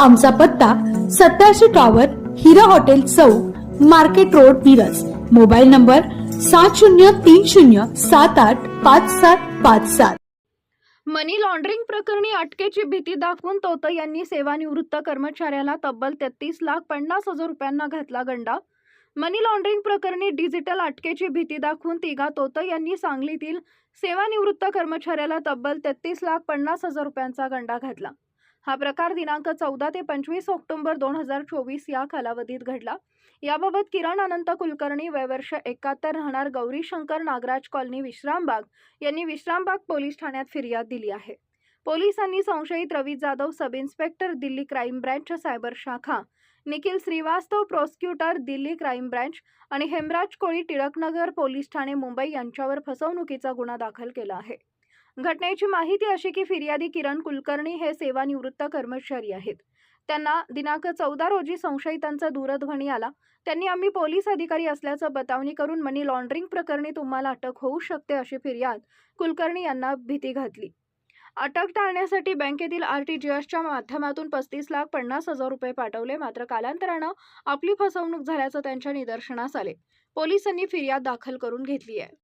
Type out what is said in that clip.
आमचा पत्ता सत्याऐंशी टॉवर हिरा हॉटेल चौक market road Miraj. Mobile number सात शून्य तीन शून्य सात आठ पाच सात पाच सात. मनी लॉन्ड्रिंग प्रकरणी अटकेची भीती दाखवून तोत यांनी सेवानिवृत्त कर्मचाऱ्याला तब्बल तेहतीस लाख पन्नास हजार रुपयांना घातला गंडा. मनी लॉन्ड्रिंग प्रकरणी डिजिटल अटकेची भीती दाखवून तिघा तोत यांनी सांगलीतील सेवानिवृत्त कर्मचाऱ्याला तब्बल तेहतीस लाख पन्नास हजार रुपयांचा गंडा घातला. हा प्रकार दिनांक चौदा ते पंचवीस ऑक्टोबर दोन हजार चोवीस या कालावधीत घडला. याबाबत किरण अनंत कुलकर्णी वयवर्ष एकाहत्तर राहणार गौरी शंकर नागराज कॉलनी विश्रामबाग यांनी विश्रामबाग पोलीस ठाण्यात फिर्याद दिली आहे. पोलिसांनी संशयित Ravi Jadhav sub inspector Delhi crime branch cyber शाखा Nikhil Shrivastava prosecutor Delhi crime branch आणि हेमराज कोळी टिळकनगर पोलीस ठाणे मुंबई यांच्यावर फसवणुकीचा गुन्हा दाखल केला आहे. घटनेची माहिती अशी की फिर्यादी किरण कुलकर्णी हे सेवानिवृत्त कर्मचारी आहेत. त्यांना दिनांक चौदा रोजी संशयितांचा दूरध्वनी आला. त्यांनी आम्ही पोलीस अधिकारी असल्याचं बतावणी करून मनी लॉन्ड्रिंग प्रकरणी तुम्हाला अटक होऊ शकते अशी फिर्याद कुलकर्णी यांना भीती घातली. अटक टाळण्यासाठी बँकेतील आर टी जी एसच्या माध्यमातून पस्तीस लाख पन्नास हजार रुपये पाठवले. मात्र कालांतरानं आपली फसवणूक झाल्याचं त्यांच्या निदर्शनास आले. पोलिसांनी फिर्याद दाखल करून घेतली आहे.